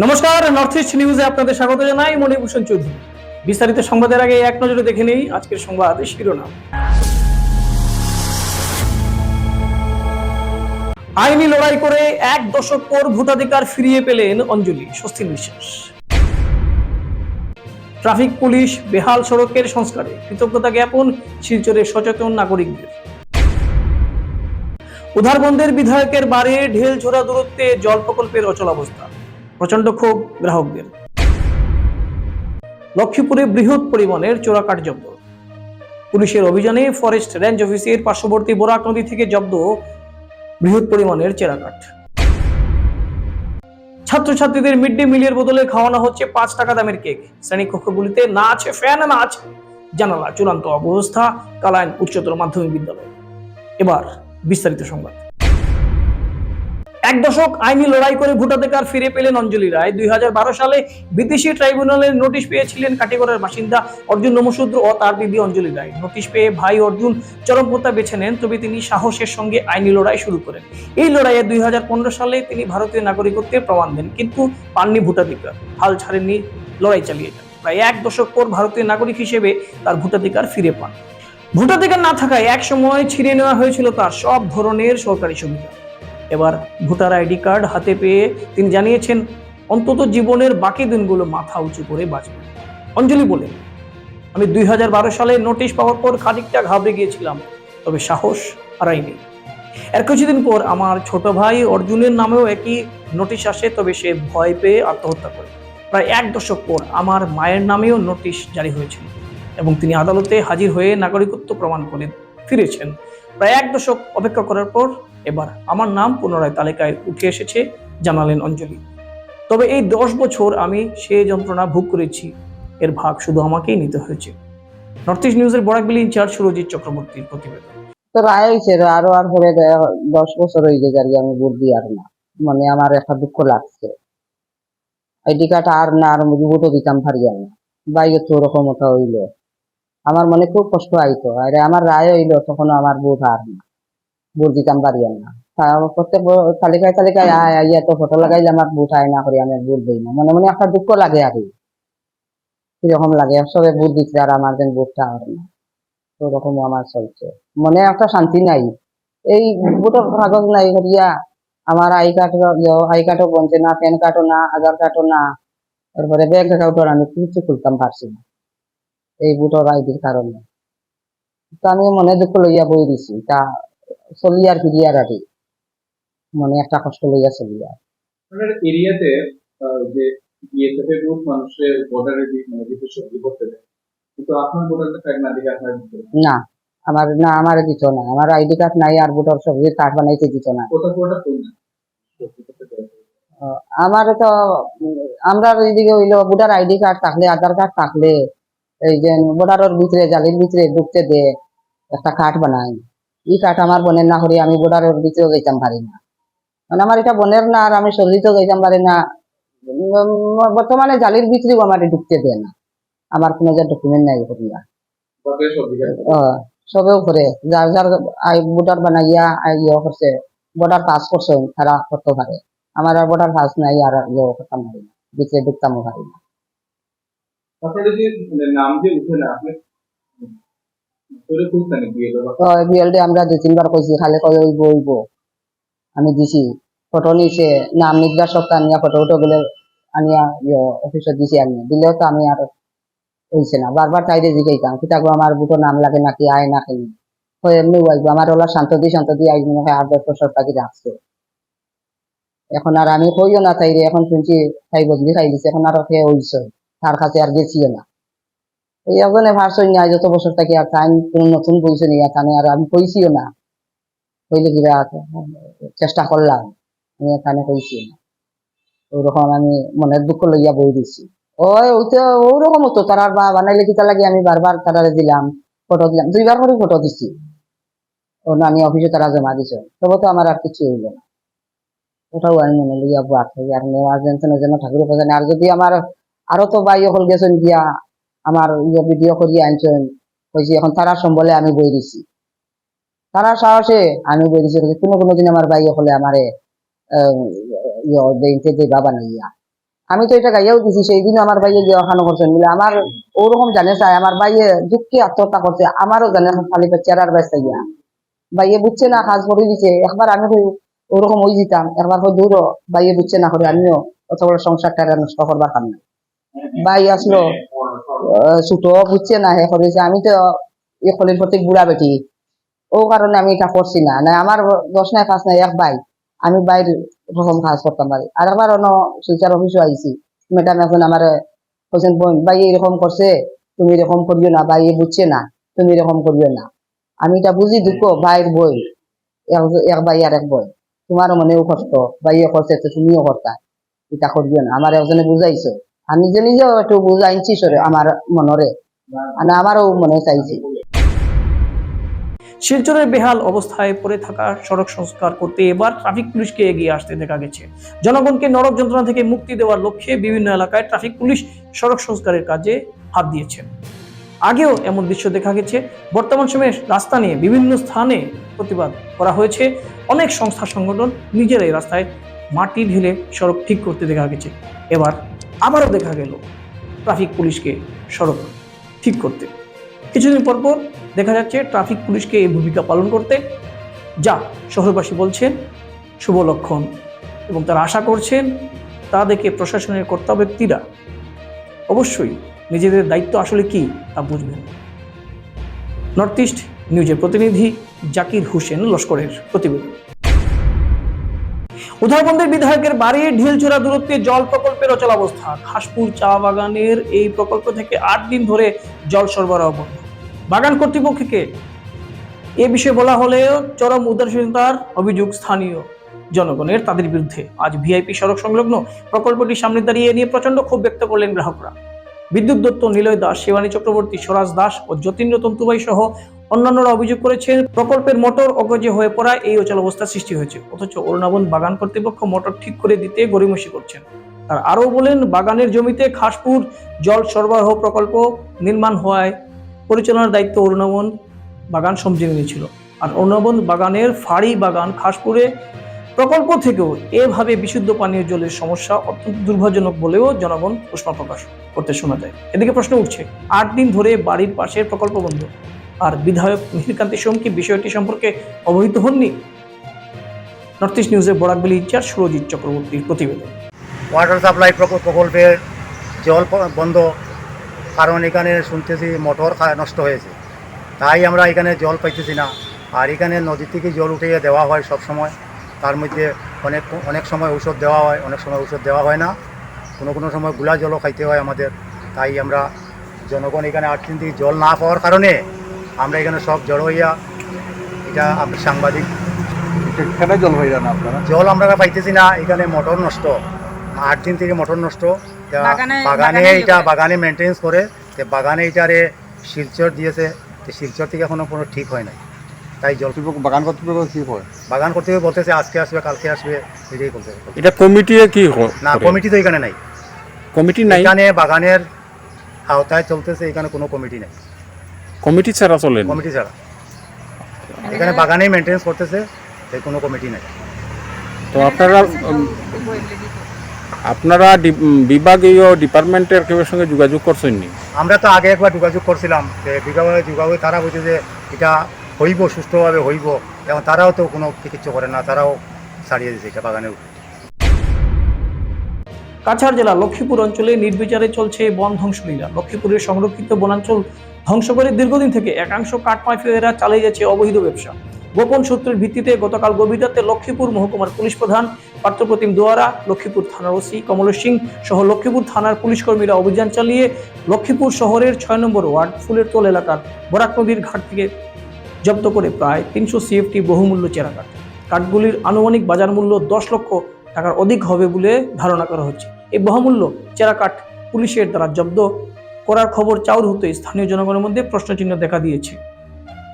নমস্কার north east নিউজে আপনাদের স্বাগত জানাই, মণিভূষণ চৌধুরী। বিস্তারিত সংবাদের আগে এক নজরে দেখে নেই আজকের সংবাদ শিরোনাম। আইনি লড়াই করে এক দশক পর ভোটাধিকার ফিরিয়ে পেলেন অঞ্জলি, স্বস্তির নিঃশ্বাস। ট্রাফিক পুলিশ বেহাল সড়কের সংস্কারে কৃতজ্ঞতা জ্ঞাপন শিলচরের সচেতন নাগরিকদের। উধারবন্দের বিধায়কের বাড়ি ঢেল ছোড়া দূরত্বে জল প্রকল্পের অচলাবস্থা। প্রচণ্ড ক্ষোভ গ্রাহকদের। লক্ষ্মীপুরে বৃহৎ পরিমাণের চোরাকাঠ জব্দ। পুলিশের অভিযানে ফরেস্ট রেঞ্জ অফিসের পার্শ্ববর্তী বরাক নদী থেকে জব্দ বৃহৎ পরিমাণের চেরাকাঠ। ছাত্রছাত্রীদের মিড ডে মিলের বদলে খাওয়ানো হচ্ছে পাঁচ টাকা দামের কেক। শ্রেণীকক্ষগুলিতে না আছে ফ্যান না আছে জানালা, চূড়ান্ত অবস্থা, কালাইন উচ্চতর মাধ্যমিক বিদ্যালয়। এবার বিস্তারিত সংবাদ। এক দশক আইনি লড়াই করে ভোটাধিকার ফিরে পেলেন অঞ্জলি রায়। দুই হাজার বারো সালে বিদেশি ট্রাইব্যুনালের নোটিশ পেয়েছিলেন কাটিগড়ের বাসিন্দা অর্জুন নমশূদ্র ও তার দিদি অঞ্জলি রায়। নোটিশ পেয়ে ভাই অর্জুন চরমপন্থা বেছে নেন, তবে তিনি সাহসের সঙ্গে আইনি লড়াই শুরু করেন। এই লড়াইয়ে দুই সালে তিনি ভারতীয় নাগরিকত্বের প্রমাণ দেন, কিন্তু পাননি ভোটাধিকার, হাল ছাড়েননি, লড়াই চালিয়ে যান। প্রায় এক দশক পর ভারতীয় নাগরিক হিসেবে তার ভোটাধিকার ফিরে পান। ভোটাধিকার না থাকায় এক সময় ছিঁড়ে নেওয়া হয়েছিল তার সব ধরনের সরকারি সুবিধা। এবার ভোটার আইডি কার্ড হাতে পেয়ে তিনি জানিয়েছেন, অন্তত জীবনের বাকি দিনগুলো মাথা উঁচু করে বাঁচবেন অঞ্জলি বলে, আমি দুই হাজার বারো সালে নোটিশ পাওয়ার পর খানিকটা ঘাবড়ে গিয়েছিলাম, তবে সাহস হারাইনি। এর কিছুদিন পর আমার ছোট ভাই অর্জুনের নামেও একই নোটিশ আসে, তবে সে ভয় পেয়ে আত্মহত্যা করে। প্রায় এক দশক পর আমার মায়ের নামেও নোটিশ জারি হয়েছিল এবং তিনি আদালতে হাজির হয়ে নাগরিকত্ব প্রমাণ করে ফিরেছেন। প্রায় এক দশক অপেক্ষা করার পর এবার আমার নাম পুনরায় তালিকায় উঠে এসেছে জানালেন অঞ্জলি। তবে এই দশ বছর আমি সে যন্ত্রণা ভোগ করেছি। এর ভাগ শুধু আমাকেই নিতে হয়েছে। নর্থ ইস্ট নিউজের বরাকবিলি ইনচার্জ সুরজিৎ চক্রবর্তীর প্রতিবেদন। তো রায় হয়েছে আরও আর পরে দশ বছর হয়ে আমি ভোট আর না। মানে আমার একটা দুঃখ লাগছে। আইডি কার্ড আর না, আর দিতাম না। বাইরে তো ওরকম ওটা হইল। আমার মনে খুব কষ্ট আইতো। আরে আমার রায় হইল তখন আমার ভোট আর না। ভোট দিতাম পারি না। প্রত্যেক তালিকায় তালিকায় আয়, আইয়া তো ফটো লাগাইলে আমার ভোট আয় না করি, আমি ভোট দিই না। মনে মনে একটা দুঃখ লাগে আর কীরকম লাগে? সবে ভোট দিচ্ছে আর আমার যেন ভোটটা আর না। ওরকম আমার চলছে। মনে একটা শান্তি নাই। এই ভোটার কাগজ নাই করিয়া আমার আই কার্ড আই কার্ডও বনছে না, প্যান কার্ডও না, আধার কার্ডও না। তারপরে ব্যাংক অ্যাকাউন্টও আমি কিছু খুলতাম পারছি না। এই ভোটার আইডির কারণে। তা আমি মনে দুঃখ লইয়া বই দিছি তা চলি আর আর মনে একটা কষ্ট লইয়া চলি আর। এরিয়াতে যে বিএসএফ এর গ্রুপ মানুষের বর্ডারে মানে সবজি করতে দেয় কিন্তু আপনার না দিকে আপনার না আমার না আমার দিত না। আমার আইডি কার্ড নাই আর ভোটার সবজির কার্ড বানাইতে দিত না। সবজি। আমার তো আমরা এইদিকে হইল ভোটার আইডি কার্ড থাকলে আধার কার্ড থাকলে এই যে ভোটারের ভিতরে জালির ভিতরে ঢুকতে দে একটা কার্ড বানাই। এই কার্ড আমার বোনের না করি আমি ভোটারের ভিতরে যাইতাম পারি না। মানে আমার এটা বোনের না আর আমি শরীরতেও যাইতাম পারি না। বর্তমানে জালির ভিতরেও আমার ঢুকতে দেয় না। আমার কোনো যে ডকুমেন্ট নাই করিয়া। কেন? ও, সবেও করে। যার যার আই ভোটার বানাইয়া আই ইয়ে করছে ভোটার পাস করছে তারা করতে পারে। আমার আর ভোটার পাস নাই আর ইয়ে করতাম পারি না। ভিতরে ঢুকতামও পারি না। মানে না আমরা তিনবার কইছি, খালি ওইব আমি দিছি ফটো নিছে, নাম নির্দেশক আনিয়া ফটো উঠো গেলে আনিয়া দিছি আমি। দিলেও তো আমি আর না। বারবার জিগাইতাম আমার বুটো নাম লাগে নাকি, আয় না হয়ে এমনি আইব আমার ওলা শান্ত দি শান্ত দি আইব মনে হয় আট দশ বছর তাকে রাখছে। এখন আর আমি কইও না তাইরে, এখন শুনছি তাই বদলি খাই দিছে, এখন আর সে হইছে। তার কাছে আর গেছিও না। এই একজনে ভার্সই নাই যত বছর থাকি আর তাই কোনো নতুন বইছে নিয়ে এখানে আর আমি কইছিও না। কইলে কিবা চেষ্টা করলাম, আমি এখানে কইছি না। ওরকম আমি মনের দুঃখ লইয়া বই দিছি। ওই ওইতে ওরকম হতো তারার বা বানাইলে কিতা লাগে, আমি বারবার তারারে দিলাম, ফটো দিলাম, দুইবার করে ফটো দিছি। আমি অফিসে তারা জমা দিছে তবে তো আমার আর কিছু হইল না। ওটাও আমি মনে লইয়া বাদ আর নেওয়ার যেন যেন ঠাকুর পাবেন আর যদি আমার আরও তো বাই হল গেছেন গিয়া আমার ইয়ে ভিডিও করিয়া আনছেন। কইছি, এখন তারা সম্বলে আমি বই দিছি। তারা সাহসে আমি বই দিছি। কোনো কোনো দিন আমার বাই হলে আমারে ইয়ে দেইতে দেবা বানাইয়া আমি তো এটা গাইয়াও দিছি, সেই দিন আমার ভাইয়ে গিয়ে ওখানে করছেন। বলে আমার ওরকম জানে চাই আমার ভাইয়ে দুঃখে আত্মহত্যা করছে, আমারও জানে খালি চেরার ব্যস্ত গিয়া ভাইয়ে বুঝছে না, কাজ করে দিছে। একবার আমি ওরকম ওই দিতাম একবার কই দূর ভাইয়ে বুঝছে না করে আমিও অত বড় সংসারটা নষ্ট করবার নাই। ভাই আসলো। ছোট বুঝছে না, হে করেছে আমি তো এ কলির প্রতি বুড়া বেটি। ও কারণে আমি এটা করছি না। না আমার দশ নাই, পাঁচ নাই, এক ভাই আমি বাইর রকম কাজ করতাম পারি আর আবার অন্য শিলচার অফিসে আইছি ম্যাডাম এখন আমার বলছেন বোন ভাই এরকম করছে তুমি এরকম করিও না ভাই বুঝছে না। তুমি এরকম করিও না। আমি এটা বুঝি দুঃখ ভাইয়ের বই। এক- এক ভাই আর এক বই। তোমারও মনেও কষ্ট। ভাইয়ে করছে তো তুমিও করতা এটা করিও না। আমার একজনে বুঝাইছো নিজে নিজেও একটু বুঝাইছি সরে আমার মনরে। আর আমারও মনে চাইছি। শিলচরের বেহাল অবস্থায় পড়ে থাকা সড়ক সংস্কার করতে এবার ট্রাফিক পুলিশকে এগিয়ে আসতে দেখা গেছে। জনগণকে নরক যন্ত্রণা থেকে মুক্তি দেওয়ার লক্ষ্যে বিভিন্ন এলাকায় ট্রাফিক পুলিশ সড়ক সংস্কারের কাজে হাত দিয়েছেন। আগেও এমন দৃশ্য দেখা গেছে। বর্তমান সময়ে রাস্তা নিয়ে বিভিন্ন স্থানে প্রতিবাদ করা হয়েছে। অনেক সংস্থা সংগঠন নিজেরাই রাস্তায় মাটি ঢেলে সড়ক ঠিক করতে দেখা গেছে। এবার আবারও দেখা গেল ট্রাফিক পুলিশকে সড়ক ঠিক করতে। কিছুদিন পর পর দেখা যাচ্ছে ট্রাফিক পুলিশকে এই ভূমিকা পালন করতে। যা শহরবাসী বলছেন শুভ লক্ষণ এবং তারা আশা করছেন তা দেখে প্রশাসনের কর্তা ব্যক্তিরা অবশ্যই নিজেদের দায়িত্ব আসলে কি তা বুঝবেন। নর্থ ইস্ট নিউজের প্রতিনিধি জাকির হোসেন লস্করের প্রতিবেদন। উধারবন্দের বিধায়কের বাড়ির ঢিলচূড়া দূরত্বে জল প্রকল্পের অচলাবস্থা খাসপুর চা বাগানের এই প্রকল্প থেকে আট দিন ধরে জল সরবরাহ বন্ধ। বাগান কর্তৃপক্ষকে এ বিষয়ে বলা হলেও চরম উদাসীনতার অভিযোগ স্থানীয় জনগণের। তাদের বিরুদ্ধে আজ ভিআইপি সড়ক সংলগ্ন প্রকল্পটির সামনে দাঁড়িয়ে নিয়ে প্রচণ্ড ক্ষোভ ব্যক্ত করলেন গ্রাহকরা। বিদ্যুৎ দত্ত, নিলয় দাস, শিবানী চক্রবর্তী, স্বরাজ দাস ও যতীন্দ্র তন্তুবাই সহ অন্যান্যরা অভিযোগ করেছেন, প্রকল্পের মোটর অগজে হয়ে পড়ায় এই অচলাবস্থা সৃষ্টি হয়েছে। অথচ অরুণাবন বাগান কর্তৃপক্ষ মোটর ঠিক করে দিতে গড়িমসি করছেন। আর আরও বলেন, বাগানের জমিতে খাসপুর জল সরবরাহ প্রকল্প নির্মাণ হওয়ায় পরিচালনার দায়িত্ব অরুণাবন বাগান সমঝে নিয়েছিল আর অরুণাবন বাগানের ফাড়ি বাগান খাসপুরে প্রকল্প থেকেও এভাবে বিশুদ্ধ পানীয় জলের সমস্যা অত্যন্ত দুর্ভাগ্যজনক বলেও জনগণ উষ্মা প্রকাশ করতে শোনা যায়। এদিকে প্রশ্ন উঠছে, আট দিন ধরে বাড়ির পাশের প্রকল্প বন্ধ। আর বিধায়ক মিহিরকান্তি সোম কি বিষয়টি সম্পর্কে অবহিত হননি। নর্থ ইস্ট নিউজের বরাকবেলি ইনচার্জ সুরজিৎ চক্রবর্তীর প্রতিবেদন। ওয়াটার সাপ্লাই প্রক- প্রকল্পের জল বন্ধ, কারণ এখানে শুনতেছি মোটর নষ্ট হয়েছে। তাই আমরা এখানে জল পাইতেছি না। আর এখানে নদী থেকে জল উঠিয়ে দেওয়া হয় সব সময় তার মধ্যে অনেক অনেক সময় ঔষধ দেওয়া হয়, অনেক সময় ঔষধ দেওয়া হয় না। কোনো কোনো সময়গুলা জলও খাইতে হয় আমাদের। তাই আমরা জনগণ এখানে আট দিন থেকে জল না পাওয়ার কারণে আমরা এখানে সব জড়ো হইয়া এটা আপনি সাংবাদিক। কেন জল হয়ে যান আপনারা? জল আমরা পাইতেছি না এখানে মোটর নষ্ট। আট দিন থেকে মোটর নষ্ট। বাগানে- এটা বাগানে মেনটেন্স করে তে বাগানে এটারে শিলচর দিয়েছে তো শিলচর থেকে এখনও কোনো ঠিক হয় নাই। তাই জল বাগান কর্তৃপক্ষ কি হয়? বাগান করতে বলতেছে আজকে আসবে কালকে আসবে এটাই বলতে এটা কমিটি কি না কমিটি তো এখানে নাই। কমিটি নাই? এখানে বাগানের আওতায় চলতেছে এখানে কোনো কমিটি নাই। কমিটি ছাড়া চলে কমিটি ছাড়া। এখানে বাগানেই মেনটেন্স করতেছে তাই কোনো কমিটি নাই। তো আপনারা আপনারা বিভাগীয় ডিপার্টমেন্টের কেউ সঙ্গে যোগাযোগ করছেন নি আমরা তো আগে একবার যোগাযোগ করছিলাম যে বিভাগে যোগাযোগ তারা বলছে যে এটা হইব সুস্থভাবে হইব এবং তারাও তো কোনো চিকিৎসা করে না তারাও ছাড়িয়ে দিয়েছে এটা বাগানের উপর। কাছাড় জেলা লক্ষ্মীপুর অঞ্চলে নির্বিচারে চলছে বন ধ্বংসলীলা। লক্ষ্মীপুরের সংরক্ষিত বনাঞ্চল ধ্বংস করে দীর্ঘদিন থেকে একাংশ কাঠ মাফিয়ারা চালিয়ে যাচ্ছে অবৈধ ব্যবসা। গোপন সূত্রের ভিত্তিতে গতকাল গভীর রাতে লক্ষ্মীপুর মহকুমার পুলিশ প্রধান পার্থপ্রতিম দোয়ারা, লক্ষ্মীপুর থানার ওসি কমল সিং সহ লক্ষ্মীপুর থানার পুলিশ কর্মীরা অভিযান চালিয়ে লক্ষ্মীপুর শহরের ছয় নম্বর ওয়ার্ড ফুলের তোল এলাকার বরাক নদীর ঘাট থেকে জব্দ করে প্রায় তিনশো সিএফটি বহুমূল্য চেরা কাঠ। কাঠগুলির আনুমানিক বাজার মূল্য দশ লক্ষ টাকার অধিক হবে বলে ধারণা করা হচ্ছে। এই বহুমূল্য চেরা কাঠ পুলিশের দ্বারা জব্দ করার খবর চাউর হতে স্থানীয় জনগণের মধ্যে প্রশ্নচিহ্ন দেখা দিয়েছে।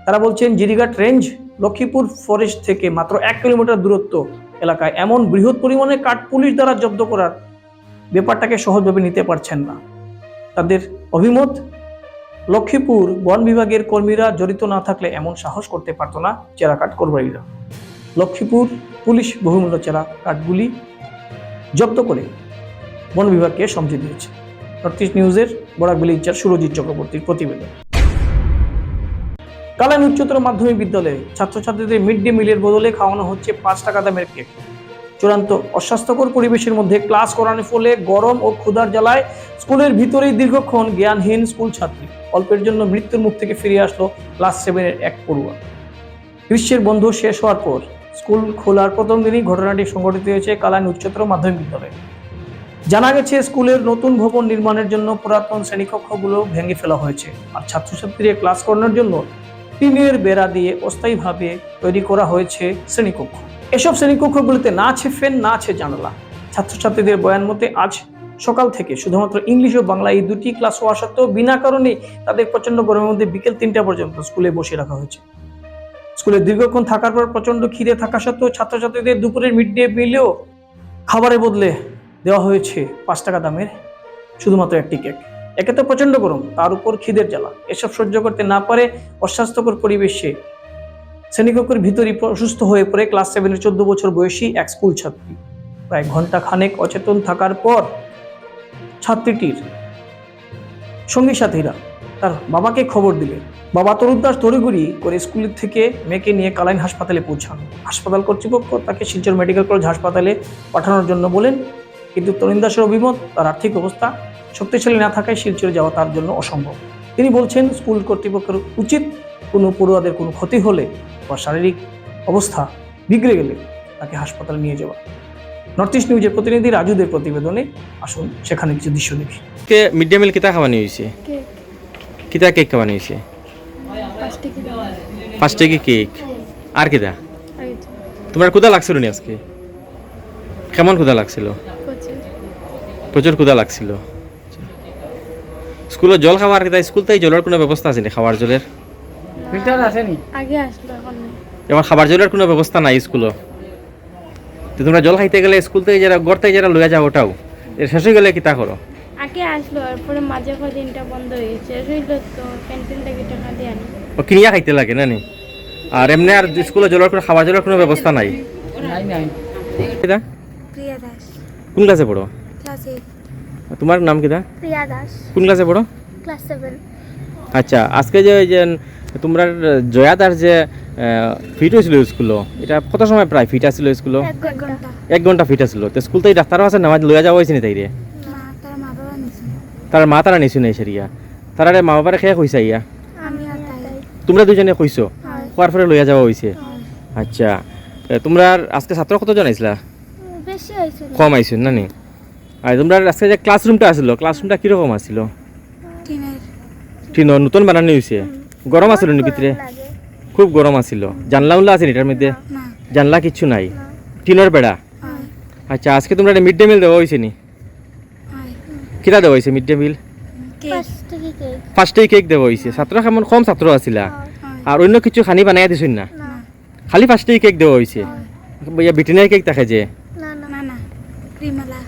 তারা বলছেন, জিরিঘাট রেঞ্জ লক্ষ্মীপুর ফরেস্ট থেকে মাত্র এক কিলোমিটার দূরত্ব। এলাকায় এমন বৃহৎ পরিমাণে কাঠ পুলিশ দ্বারা জব্দ করার ব্যাপারটাকে সহজভাবে নিতে পারছেন না। তাদের অভিমত, লক্ষ্মীপুর বন বিভাগের কর্মীরা জড়িত না থাকলে এমন সাহস করতে পারত না চেরা কাঠ করবারীরা লক্ষ্মীপুর পুলিশ বহুমূল্য চেরা কাঠগুলি জব্দ করে বন বিভাগকে সমঝে দিয়েছে। নর্থ ইস্ট নিউজের বরাকবেলি ইচ্ছার সুরজিৎ চক্রবর্তীর প্রতিবেদন। কালান উচ্চতর মাধ্যমিক বিদ্যালয়ে ছাত্রছাত্রীদের মিড ডে মিলের বদলে খাওয়ানো হচ্ছে পাঁচ টাকা দামের কেক। চূড়ান্ত অস্বাস্থ্যকর পরিবেশের মধ্যে ক্লাস করানোর ফলে গরম ও ক্ষুধার জ্বালায় স্কুলের ভিতরেই দীর্ঘক্ষণ জ্ঞানহীন স্কুল ছাত্রী। অল্পের জন্য মৃত্যুর মুখ থেকে ফিরে আসলো ক্লাস সেভেনের এক পড়ুয়া। গ্রীষ্মের বন্ধ শেষ হওয়ার পর স্কুল খোলার প্রথম দিনই ঘটনাটি সংঘটিত হয়েছে কালান উচ্চতর মাধ্যমিক বিদ্যালয়ে। জানা গেছে, স্কুলের নতুন ভবন নির্মাণের জন্য পুরাতন শ্রেণীকক্ষগুলো ভেঙে ফেলা হয়েছে আর ছাত্রছাত্রীদের ক্লাস করানোর জন্য টিনের বেড়া দিয়ে অস্থায়ীভাবে তৈরি করা হয়েছে শ্রেণীকক্ষ। এসব শ্রেণীকক্ষগুলিতে না আছে ফ্যান না আছে জানালা। ছাত্রছাত্রীদের বয়ান মতে, আজ সকাল থেকে শুধুমাত্র ইংলিশ ও বাংলা এই দুটি ক্লাস হওয়া সত্ত্বেও বিনা কারণে তাদের প্রচণ্ড গরমের মধ্যে বিকেল তিনটা পর্যন্ত স্কুলে বসে রাখা হয়েছে। স্কুলে দীর্ঘক্ষণ থাকার পর প্রচণ্ড খিদে থাকা সত্ত্বেও ছাত্রছাত্রীদের দুপুরের মিড ডে মিলেও খাবারের বদলে দেওয়া হয়েছে পাঁচ টাকা দামের শুধুমাত্র একটি কেক। একে তো প্রচণ্ড গরম, তার উপর খিদের জ্বালা। এসব সহ্য করতে না পারে অস্বাস্থ্যকর পরিবেশে। শ্রেণীকক্ষের ভিতরই অসুস্থ হয়ে পড়ে ক্লাস সেভেনের চোদ্দ বছর বয়সী এক স্কুল ছাত্রী। প্রায় ঘণ্টা খানেক অচেতন থাকার পর ছাত্রীটির সঙ্গী সাথীরা তার বাবাকে খবর দিলেন বাবা তরুদাস তড়িঘড়ি করে স্কুল থেকে মেয়েকে নিয়ে কালাইন হাসপাতালে পৌঁছান। হাসপাতাল কর্তৃপক্ষ তাকে শিলচর মেডিকেল কলেজ হাসপাতালে পাঠানোর জন্য বলেন কিন্তু তরুণ দাসের অভিমত তার আর্থিক অবস্থা শক্তিশালী না থাকায় শিলচরে যাওয়া তার জন্য অসম্ভব। তিনি বলছেন স্কুল কর্তৃপক্ষের উচিত কোনো পড়ুয়াদের কোনো ক্ষতি হলে বা শারীরিক অবস্থা বিগড়ে গেলে তাকে হাসপাতালে নিয়ে যাওয়া। নর্থ ইস্ট নিউজের প্রতিনিধি রাজুদের প্রতিবেদনে আসুন সেখানে কিছু দৃশ্য দেখি। কে মিড ডে মিল কিতা খাওয়ানি হয়েছে কিতা কেক খাওয়ানি হয়েছে পাঁচটি কিলো পাঁচ টাকি কেক? আর কিতা? তোমার ক্ষুদা লাগছিল নি আজকে? কেমন ক্ষুদা লাগছিল? প্রচুর ক্ষুদা লাগছিল। স্কুলে জল খাওয়ার কিতা স্কুল তাই জলের কোনো ব্যবস্থা আছে নি খাবার জলের? আগে আসলো এখন এবার খাবার জলের কোনো ব্যবস্থা নাই স্কুলও তো তোমরা জল খাইতে গেলে স্কুল থেকে যারা গড় থেকে যারা লইয়া যাও ওটাও। এর শেষ হয়ে গেলে কিতা করো? আগে আসলো তারপরে মাঝে কদিনটা বন্ধ হয়েছে রইল তো ক্যান্টিন থেকে টাকা দিয়ে আনি ও কিনিয়া খাইতে লাগে না নি? আর এমনি আর স্কুলে জলের কোনো খাবার জলের কোনো ব্যবস্থা নাই? কিতা প্রিয়া দাস। কোন ক্লাসে পড়ো? ক্লাস। এইট তোমার নাম কিতা প্রিয়া দাস। কোন ক্লাসে পড়ো? Class seven. আচ্ছা আজকে যে যে তোমরা জয়াদার যে ফিট হয়েছিল স্কুলও এটা কত সময় প্রায় ফিট আসছিল স্কুলও এক ঘণ্টা। ফিট আসছিল তো স্কুল তো ডাক্তারও আছে নামাজ লইয়া যাওয়া হয়েছে নি তাইরে? না তার মা তার মা তারা নিছু নাই সেরিয়া। তারা মা বাবারে খেয়ে কইসা ইয়া তাই। তোমরা দুজনে কইছো? কোয়ার পরে লইয়া যাওয়া হয়েছে আচ্ছা তোমরা আজকে ছাত্র কতজন আইছিলা? বেশি হয়েছিল। কম আইছো না নি? আর তোমরা আজকে যে ক্লাসরুমটা আসলো ক্লাসরুমটা কীরকম আসছিল টিনের। ঠিক নতুন বানানো হয়েছে? গরম আসলো নি ভিতরে খুব গরম আসছিল জানলা উনলা আছে নি এটার মধ্যে? না। জানলা কিচ্ছু নাই। টিনের বেড়া? হয়। আচ্ছা আজকে তোমরা মিড ডে মিল দেওয়া হয়েছে নি? হয়। কিরা দেওয়া হয়েছে মিড ডে মিল ফার্স্টেই কেক। দেওয়া হয়েছে। ছাত্র কেমন কম ছাত্র আছিলা? হয়। আর অন্য কিছু খানি বানাই দিছুন না? না। খালি ফার্স্টেই কেক দেওয়া হয়েছে? বিটিনারি কেক থাকে যে না না। না ক্রিমালা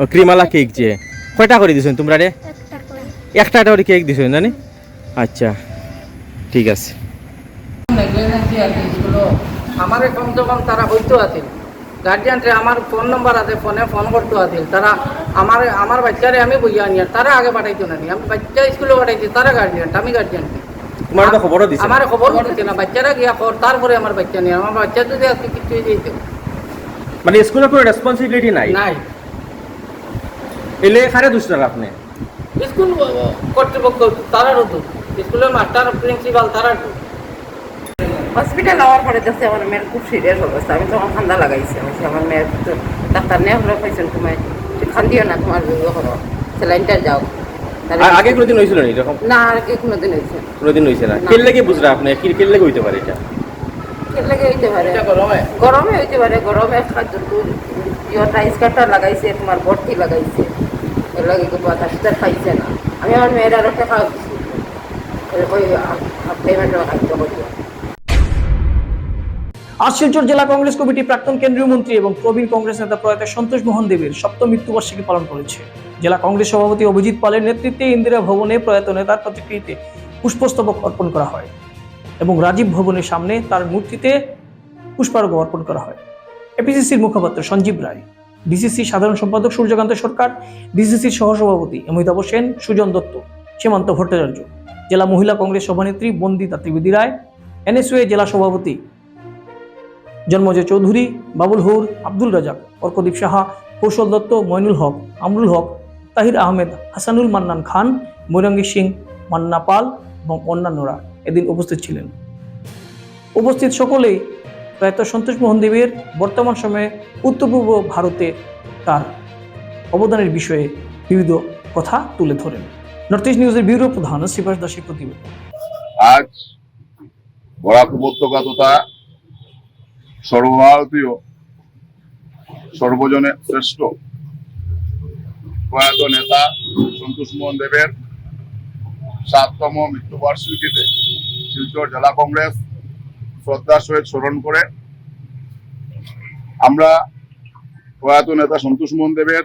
ও ক্রিমালা কেক যে। কয়টা করে দিছুন তোমরা রে? একটা করে। একটা একটা করে কেক দিছুন জানি? আচ্ছা ঠিক আছে। আছে আমারে কমসে কম তারা হইতো আছিল গার্জিয়ানরে আমার ফোন নম্বর আছে ফোনে ফোন করতে আছিল তারা আমার আমার বাচ্চারে আমি বইয়া আনি তারা আগে পাঠাইতো না আমি বাচ্চা স্কুলে পাঠাইছি তারা গার্জিয়ান আমি গার্জিয়ান তোমার তো খবরও দিছে আমার খবর দিচ্ছে না। বাচ্চারা গিয়া খবর তারপরে আমার বাচ্চা নিয়ে আমার বাচ্চা যদি আজকে কিছু যেত। মানে স্কুলের কোনো রেসপন্সিবিলিটি নাই? নাই। এলে খারে দুষ্টার আপনি। স্কুল কর্তৃপক্ষ তারারও তো স্কুলের মাস্টার প্রিন্সিপাল তারার তো হসপিটাল হওয়ার পরে দেখছি আমার মেয়ের খুব সিরিয়াস অবস্থা। আমি তখন ঠান্ডা লাগাইছি। আমি আমার মেয়ের ডাক্তার নেই হলে পাইছেন তুমি খান্দিও না তোমার করো স্যালাইনটা যাও। আগে কোনোদিন হয়েছিল না এরকম? না কি কোনোদিন হয়েছে কোনোদিন হয়েছে না। কেন লেগে বুঝরা আপনি? কি কেন হইতে পারে এটা? কি লাগে হইতে পারে। গরমে? হইতে পারে গরমে খাদ্য ইয়েটা স্কার্টটা লাগাইছে তোমার ভর্তি লাগাইছে। এর লাগে বাতাসটা খাইছে না। আমি আমার মেয়ের আরও টাকা দিছি। পেমেন্টও খাইতে করতে আজ শিলচর জেলা কংগ্রেস কমিটি প্রাক্তন কেন্দ্রীয় মন্ত্রী এবং প্রবীণ কংগ্রেস নেতা প্রয়াত সন্তোষ মোহন দেবের সপ্তম মৃত্যুবার্ষিকী পালন করেছে। জেলা কংগ্রেস সভাপতি অভিজিৎ পালের নেতৃত্বে ইন্দিরা ভবনে প্রয়াত নেতার প্রতিকৃতিতে পুষ্পস্তবক অর্পণ করা হয়। এবং রাজীব ভবনের সামনে তার মূর্তিতে পুষ্পার্ঘ্য অর্পণ করা হয়। এপিসিসির মুখপাত্র সঞ্জীব রায় ডিসিসি সাধারণ সম্পাদক সূর্যকান্ত সরকার ডিসিসির সহসভাপতি অমিতাভ সেন, সুজন দত্ত, সীমান্ত ভট্টাচার্য, জেলা মহিলা কংগ্রেস সভানেত্রী বন্দিতা ত্রিবেদী রায় এনএসইউ জেলা সভাপতি জন্মজয় চৌধুরী, বাবুল হুর, আব্দুল রাজাক, অর্কদীপ সাহা, কৌশল দত্ত, মইনুল হক, আমরুল হক, তাহির আহমেদ, হাসানুল মান্নান খান মৈরাঙ্গী সিং, মান্না পাল এবং অন্যান্যরা। এদিন উপস্থিত ছিলেন। উপস্থিত সকলেই প্রয়াত সন্তোষ মোহন দেবের বর্তমান সময়ে উত্তর পূর্ব ভারতে তার অবদানের বিষয়ে বিবিধ কথা তুলে ধরেন। নর্থ ইস্ট নিউজের ব্যুরো প্রধান শ্রীবাস দাসী প্রতিবেদন। আজ বরাক উপত্যকা তথা সর্বভারতীয় সর্বজনে শ্রেষ্ঠ প্রয়াত নেতা সন্তোষ মোহন দেবের সাততম মৃত্যুবার্ষিকীতে শিলচর জেলা কংগ্রেস শ্রদ্ধার সহিত স্মরণ করে আমরা প্রয়াত নেতা সন্তোষ মোহন দেবের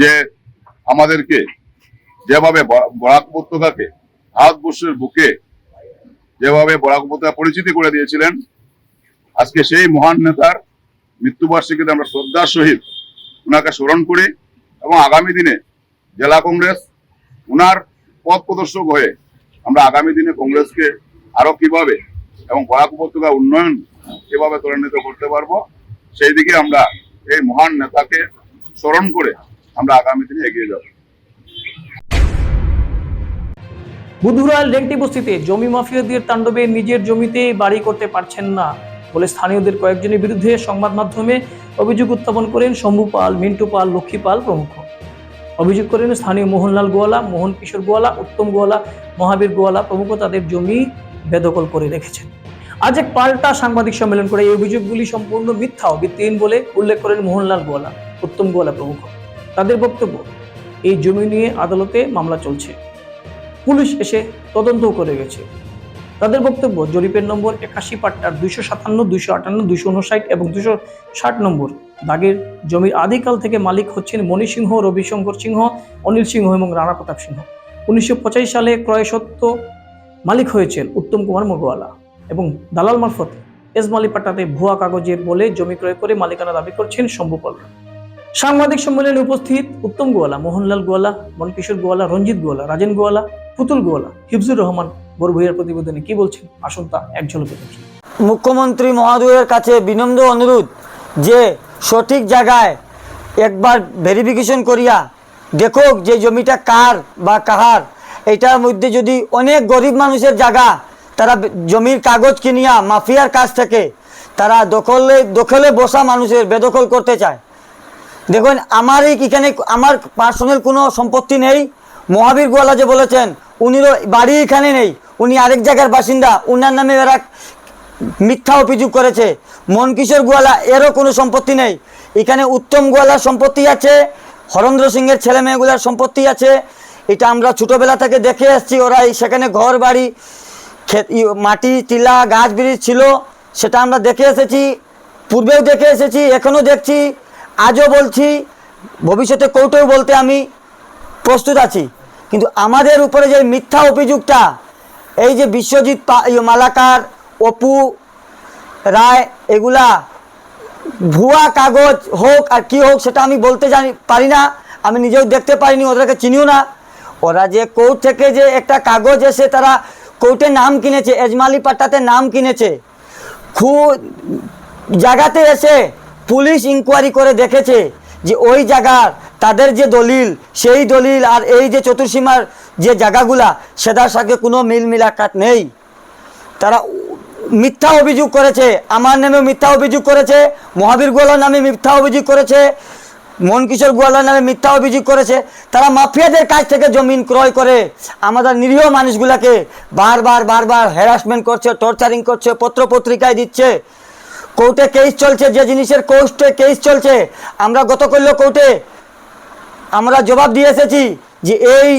যে আমাদেরকে যেভাবে বরাক উপত্যকাকে ভারতবর্ষের বুকে যেভাবে বরাক উপত্যকা পরিচিতি করে দিয়েছিলেন, আজকে সেই মহান নেতার মৃত্যুবার্ষিকীতে আমরা শ্রদ্ধার সহিত ওনাকে স্মরণ করি এবং আগামী দিনে জেলা কংগ্রেস ওনার পথ প্রদর্শক হয়ে আমরা আগামী দিনে কংগ্রেসকে আরও কীভাবে এবং বরাক উপত্যকা উন্নয়ন কীভাবে ত্বরান্বিত করতে পারব, সেই দিকে আমরা এই মহান নেতাকে স্মরণ করে আমরা আগামী দিনে এগিয়ে যাব। বুধুরাল রেংটি বস্তিতে জমি মাফিয়াদের তাণ্ডবে নিজের জমিতে বাড়ি করতে পারছেন না বলে স্থানীয়দের কয়েকজনের বিরুদ্ধে সংবাদ মাধ্যমে অভিযোগ উত্থাপন করেন শম্ভু পাল মিন্টু পাল লক্ষ্মী পাল প্রমুখ। অভিযোগ করেন স্থানীয় মোহনলাল গোয়ালা, মোহন কিশোর গোয়ালা, উত্তম গোয়ালা, মহাবীর গোয়ালা প্রমুখ তাদের জমি বেদখল করে রেখেছেন। আজ এক পাল্টা সাংবাদিক সম্মেলন করে এই অভিযোগগুলি সম্পূর্ণ মিথ্যা ও ভিত্তিহীন বলে উল্লেখ করেন মোহনলাল গোয়ালা, উত্তম গোয়ালা প্রমুখ। তাদের বক্তব্য, এই জমি নিয়ে আদালতে মামলা চলছে। পুলিশ এসে তদন্ত করে গেছে। তাদের বক্তব্য, জরিপের নম্বর একাশি পাট্টার দুইশো সাতান্ন, দুইশো আটান্ন, দুইশো উনষাট এবং দুশো ষাট নম্বর। দাগের জমির আদিকাল থেকে মালিক হচ্ছেন মণি সিংহ, রবিশঙ্কর সিংহ, অনিল সিংহ এবং রানা প্রতাপ সিংহ। উনিশশো পঁচাশি সালে ক্রয় সত্ত্ব মালিক হয়েছেন উত্তম কুমার মগোয়ালা এবং দালাল মারফত এজমালি পাট্টাতে ভুয়া কাগজের বলে জমি ক্রয় করে মালিকানা দাবি করছেন শম্ভুপাল সাংবাদিক সম্মেলনে উপস্থিত উত্তম গোয়ালা, মোহনলাল গোয়ালা, মনকিশোর গোয়ালা, রঞ্জিত গোয়ালা, রাজেন গোয়ালা, পুতুল গোয়ালা, হিফজুর রহমান বড়ভূইয়ার প্রতিবেদনে কি বলছেন? আসুন তা এক ঝলকে মুখ্যমন্ত্রী মহোদয়ের কাছে বিনম্র অনুরোধ যে সঠিক জায়গায় একবার ভেরিফিকেশন করিয়া দেখুক যে জমিটা কার বা কাহার। এটার মধ্যে যদি অনেক গরিব মানুষের জায়গা, তারা জমির কাগজ কিনিয়া মাফিয়ার কাছ থেকে তারা দখলে দখলে বসা মানুষের বেদখল করতে চায়। দেখুন আমার এই এখানে আমার পার্সোনাল কোনো সম্পত্তি নেই। মহাবীর গোয়ালা যে বলেছেন, উনিরও বাড়ি এখানে নেই। উনি আরেক জায়গার বাসিন্দা, উনার নামে এরা মিথ্যা অভিযোগ করেছে। মনকিশোর গোয়ালা, এরও কোনো সম্পত্তি নেই। এখানে উত্তম গোয়ালার সম্পত্তি আছে, হরেন্দ্র সিংয়ের ছেলে মেয়েগুলার সম্পত্তি আছে। এটা আমরা ছোটোবেলা থেকে দেখে এসেছি, ওরা সেখানে ঘর বাড়ি মাটি, টিলা, গাছ, ব্রিজ ছিল, সেটা আমরা দেখে এসেছি, পূর্বেও দেখে এসেছি, এখনও দেখছি। আজও বলছি, ভবিষ্যতে কৌটেও বলতে আমি প্রস্তুত আছি। কিন্তু আমাদের উপরে যে মিথ্যা অভিযোগটা, এই যে বিশ্বজিৎ মালাকার অপু, রায়, এগুলা, ভুয়া কাগজ হোক আর কি হোক, সেটা আমি বলতে জানি, পারি না। আমি নিজেও দেখতে পারিনি, ওদেরকে চিনিও না। ওরা যে কোর্ট থেকে যে একটা কাগজ এসে তারা কোর্টে নাম কিনেছে, এজমালি পাট্টাতে নাম কিনেছে। খুব জায়গাতে এসে পুলিশ ইনকোয়ারি করে দেখেছে যে ওই জায়গার তাদের যে দলিল, সেই দলিল আর এই যে চতুর্সীমার যে জায়গাগুলা, সেটার সাথে কোনো মিল মিলাকাত নেই। তারা মিথ্যা অভিযোগ করেছে, আমার নামে মিথ্যা অভিযোগ করেছে, মহাবীর গোয়ালার নামে মিথ্যা অভিযোগ করেছে, মনকিশোর গোয়ালার নামে মিথ্যা অভিযোগ করেছে, তারা মাফিয়াদের কাছ থেকে জমিন ক্রয় করে, আমাদের নিরীহ মানুষগুলাকে বারবার বারবার হ্যারাসমেন্ট করছে টর্চারিং করছে পত্র পত্রিকায় দিচ্ছে। কোর্টে কেস চলছে, যে জিনিসের কোর্টে কেস চলছে, আমরা গত করল কোর্টে আমরা জবাব দিয়ে এসেছি যে এই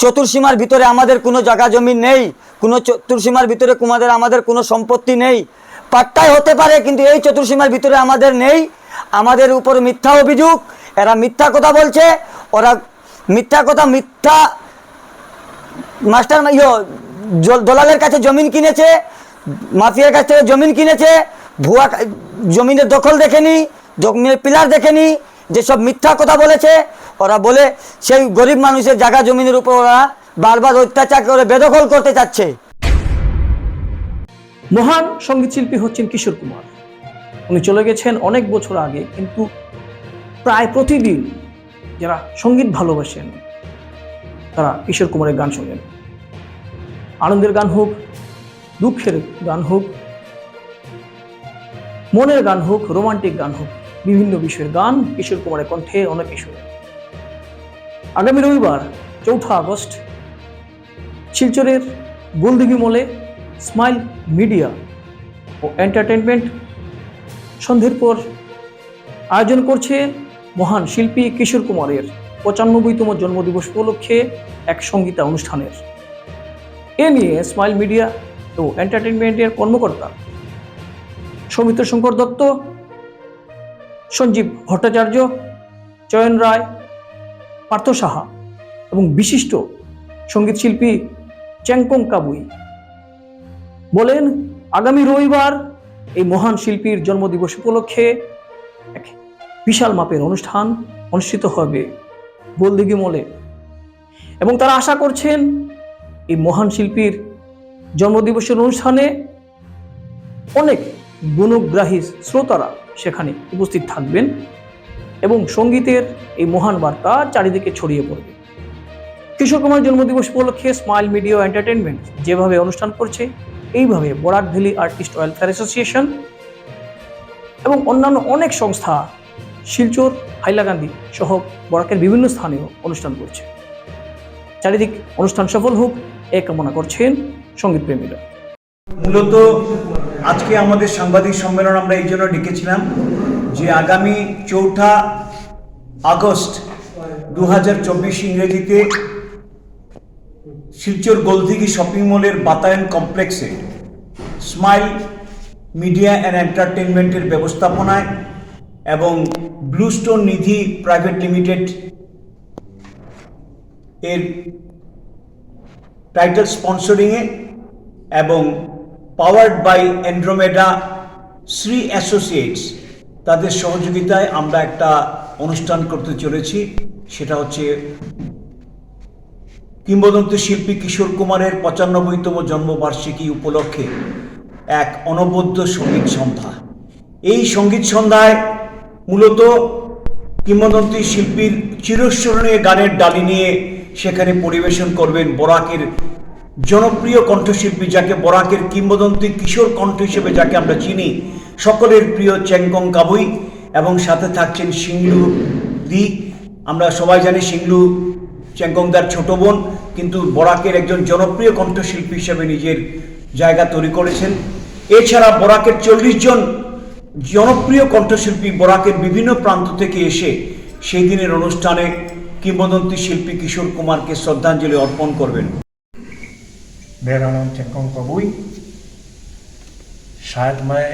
চতুর্সীমার ভিতরে আমাদের কোনো জায়গা জমি নেই, কোনো চতুর্সীমার ভিতরে আমাদের আমাদের কোনো সম্পত্তি নেই। পাট্টায় হতে পারে, কিন্তু এই চতুর্সীমার ভিতরে আমাদের নেই। আমাদের উপর মিথ্যা অভিযোগ, এরা মিথ্যা কথা বলছে, ওরা মিথ্যা কথা, মিথ্যা মাস্টার ইয়ো দলালের কাছে জমিন কিনেছে, মাফিয়ার কাছ থেকে জমিন কিনেছে, ভুয়া জমিনের দখল দেখেনি, জমিনের পিলার দেখেনি যেসব মিথ্যা কথা বলেছে, ওরা বলে সেই গরিব মানুষের জায়গা জমিনের উপর ওরা বারবার অত্যাচার করে, বেদখল করতে চাচ্ছে। মহান সংগীত শিল্পী হচ্ছেন কিশোর কুমার। উনি চলে গেছেন অনেক বছর আগে, কিন্তু প্রায় প্রতিদিন যারা সংগীত ভালোবাসেন, তারা কিশোর কুমারের গান শোনেন। আনন্দের গান হোক, দুঃখের গান হোক, মনের গান হোক, রোমান্টিক গান হোক বিভিন্ন বিষয়ের গান কিশোর কুমারের কণ্ঠে অনেকে শোনেন আগামী রবিবার, চৌঠা আগস্ট, শিলচরের গোলদিঘি মলে স্মাইল মিডিয়া ও এন্টারটেনমেন্ট সন্ধ্যের পর আয়োজন করছে মহান শিল্পী কিশোর কুমারের পঁচানব্বইতম জন্মদিবস উপলক্ষে এক সঙ্গীতা অনুষ্ঠানের। এ নিয়ে স্মাইল মিডিয়া ও এন্টারটেনমেন্টের কর্মকর্তা সৌমিত্র শঙ্কর দত্ত সঞ্জীব ভট্টাচার্য, চয়ন রায়, পার্থ সাহা এবং বিশিষ্ট সংগীত শিল্পী চ্যাংকং কাবুই। বলেন, আগামী রবিবার এই মহান শিল্পীর জন্মদিবস উপলক্ষে এক বিশাল মাপের অনুষ্ঠান অনুষ্ঠিত হবে গোলদিঘি মলে। এবং তারা আশা করছেন, এই মহান শিল্পীর জন্মদিবসের অনুষ্ঠানে অনেক গুণগ্রাহী শ্রোতারা সেখানে উপস্থিত থাকবেন এবং সঙ্গীতের এই মহান বার্তা চারিদিকে ছড়িয়ে পড়বে। কিশোর কুমার জন্মদিবস উপলক্ষে স্মাইল মিডিয়া এন্টারটেনমেন্ট যেভাবে অনুষ্ঠান করছে, এইভাবে Barak valley artist welfare association এবং অন্যান্য অনেক সংস্থা শিলচর, হাইলাকান্দি সহ বরাকের বিভিন্ন স্থানেও অনুষ্ঠান করছে। চারিদিক অনুষ্ঠান সফল হোক এ কামনা করছেন সঙ্গীতপ্রেমীরা। মূলত আজকে আমাদের সাংবাদিক সম্মেলন আমরা এই জন্য ডেকেছিলাম যে আগামী চৌঠা আগস্ট দু হাজার চব্বিশ ইংরেজিতে শিলচর গোলদিঘি শপিং মলের বাতায়ন কমপ্লেক্সে স্মাইল মিডিয়া অ্যান্ড এন্টারটেনমেন্টের ব্যবস্থাপনায় এবং ব্লুস্টোন নিধি প্রাইভেট লিমিটেড এর টাইটেল স্পন্সরিংয়ে এবং powered by Andromeda Shri associates তাদের সহযোগিতায় আমরা একটা অনুষ্ঠান করতে চলেছি। সেটা হচ্ছে কিংবদন্তি শিল্পী কিশোর কুমারের পঁচানব্বইতম জন্মবার্ষিকী উপলক্ষে এক অনবদ্য সংগীত সন্ধ্যা। এই সংগীত সন্ধ্যায় মূলত কিংবদন্তি শিল্পীর চিরস্মরণীয় গানের ডালি নিয়ে সেখানে পরিবেশন করবেন বরাকের জনপ্রিয় কণ্ঠশিল্পী যাকে বরাকের কিংবদন্তি কিশোর কণ্ঠ হিসেবে যাকে আমরা চিনি, সকলের প্রিয় চ্যাংকং কাবুই এবং সাথে থাকছেন সিংলু দি। আমরা সবাই জানি সিংলু চ্যাংকংদার ছোট বোন, কিন্তু বরাকের একজন জনপ্রিয় কণ্ঠশিল্পী হিসেবে নিজের জায়গা তৈরি করেছেন। এছাড়া বরাকের চল্লিশ জন জনপ্রিয় কণ্ঠশিল্পী বরাকের বিভিন্ন প্রান্ত থেকে এসে সেই দিনের অনুষ্ঠানে কিংবদন্তি শিল্পী কিশোর কুমারকে শ্রদ্ধাঞ্জলি অর্পণ করবেন। मेरा नाम चंकम कबूई शायद मैं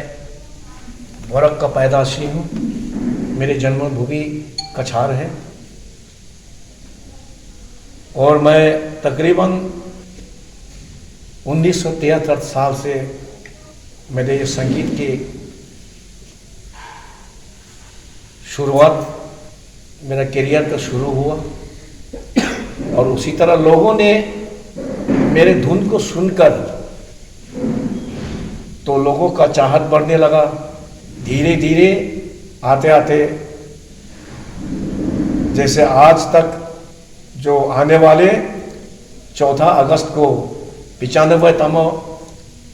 भोरक का पैदाशी हूँ। मेरी जन्मभूमि कछार है। और मैं तकरीबन उन्नीस सौ तिहत्तर साल से मेरे ये संगीत की शुरुआत मेरा करियर का शुरू हुआ। और उसी तरह लोगों ने मेरे धुन को सुनकर तो लोगों का चाहत बढ़ने लगा। धीरे धीरे आते आते जैसे आज तक जो आने वाले चौथा अगस्त को पिचानबेतम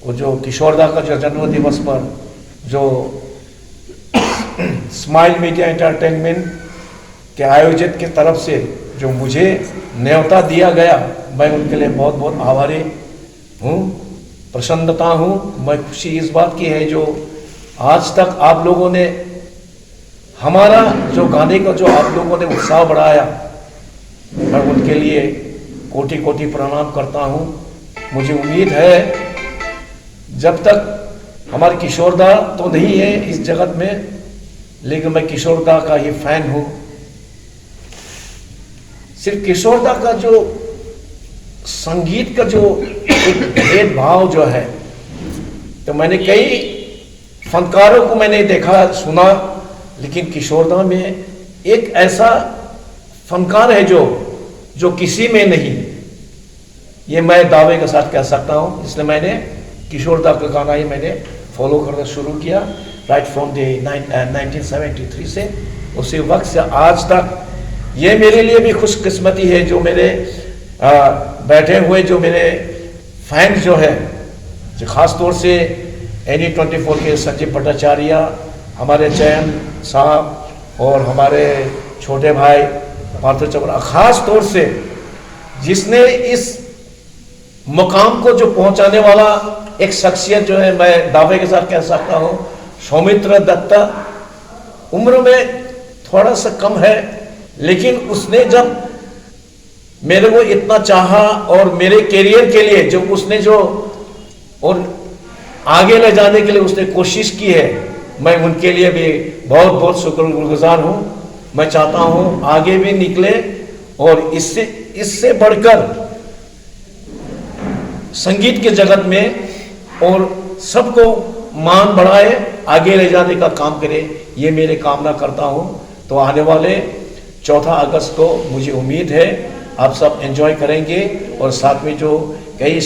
वो जो किशोरदा का जो जन्म दिवस पर जो स्माइल मीडिया एंटरटेनमेंट के आयोजित की तरफ़ से जो मुझे न्योता दिया गया मैं उनके लिए बहुत बहुत आभारी हूँ, प्रसन्नता हूँ। मैं खुशी इस बात की है जो आज तक आप लोगों ने हमारा जो गाने का जो आप लोगों ने उत्साह बढ़ाया, मैं उनके लिए कोटि कोटि प्रणाम करता हूँ। मुझे उम्मीद है जब तक हमारे किशोरदा तो नहीं है इस जगत में, लेकिन मैं किशोरदा का ही फ़ैन हूँ। सिर्फ़ किशोरदा का जो संगीत का जो एक भेदभाव जो है तो मैंने कई फनकारों को मैंने देखा, सुना, लेकिन किशोरदा में एक ऐसा फनकार है जो जो किसी में नहीं। ये मैं दावे के साथ कह सकता हूँ, इसलिए मैंने किशोरदा का गाना ही मैंने फॉलो करना शुरू किया। Right from the nineteen seventy three से, उसी वक्त से आज तक। ये मेरे लिए भी खुशकिस्मती है, जो मेरे बैठे हुए जो मेरे फ़ैन जो है, जो खास तौर से एन ई ट्वेंटी फोर के संजीव भट्टाचार्य, हमारे चयन साहब और हमारे छोटे भाई पार्थो चपरा खास तौर से जिसने इस मुकाम को जो पहुँचाने वाला एक शख्सियत जो है, मैं दावे के साथ कह सकता हूँ, सौमित्र दत्ता। उम्र में थोड़ा सा कम है, लेकिन उसने जब मेरे को इतना चाहा और मेरे करियर के लिए जो उसने जो और आगे ले जाने के लिए उसने कोशिश की है, मैं उनके लिए भी बहुत बहुत शुक्रगुजार हूँ। मैं चाहता हूँ आगे भी निकले और इससे इससे बढ़कर संगीत के जगत में और सबको मान बढ़ाए, आगे ले जाने का काम करे, ये मेरे कामना करता हूँ। तो आने वाले चौथा अगस्त को मुझे उम्मीद है आप सब एंजॉय करेंगे और साथ में जो कई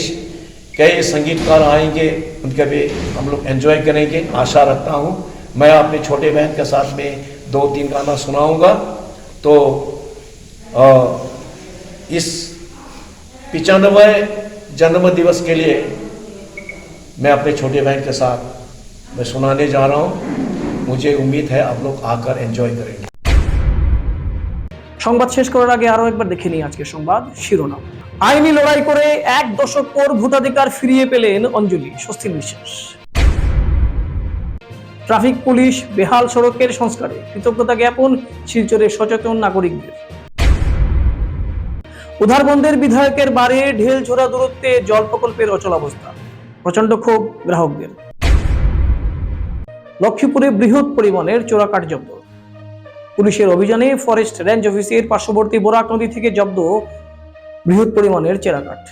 कई संगीतकार आएँगे उनके भी हम लोग एंजॉय करेंगे। आशा रखता हूँ मैं अपने छोटे बहन के साथ में दो तीन गाना सुनाऊँगा। तो आ, इस पिचानवे जन्म दिवस के लिए मैं अपने छोटे बहन के साथ मैं सुनाने जा रहा हूँ। मुझे उम्मीद है आप लोग आकर एंजॉय करेंगे। সংবাদ শেষ করার আগে আরও একবার দেখে নিই আজকের সংবাদ শিরোনাম। আইনি লড়াই করে এক দশক পর ভোটাধিকার ফিরিয়ে পেলেন অঞ্জলি, স্বস্তির নিঃশ্বাস। ট্রাফিক পুলিশ বেহাল সড়কের সংস্কারে কৃতজ্ঞতা জ্ঞাপন শিলচরের সচেতন নাগরিকদের। উধারবন্দের বিধায়কের বাড়ি ঢেল ছোড়া দূরত্বে জল প্রকল্পের অচলাবস্থা প্রচণ্ড ক্ষোভ গ্রাহকদের। লক্ষ্মীপুরে বৃহৎ পরিমাণের চোরাকাঠ জব্দ পুলিশের অভিযানে ফরেস্ট রেঞ্জ অফিসের পার্শ্ববর্তী বোরাক নদী থেকে জব্দ বৃহৎ পরিমাণের চেরাকাঠ।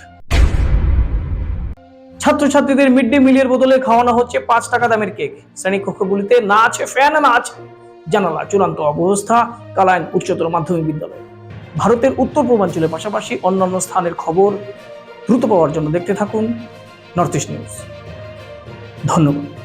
ছাত্রছাত্রীদের মিড ডে মিলের বদলে খাওয়ানো হচ্ছে পাঁচ টাকা দামের কেক। শ্রেণীকক্ষগুলিতে না আছে ফ্যান না আছে জানালা চূড়ান্ত অবস্থা, কালাইন উচ্চতর মাধ্যমিক বিদ্যালয়। ভারতের উত্তর পূর্বাঞ্চলের পাশাপাশি অন্যান্য স্থানের খবর দ্রুত পাওয়ার জন্য দেখতে থাকুন নর্থ ইস্ট নিউজ। ধন্যবাদ।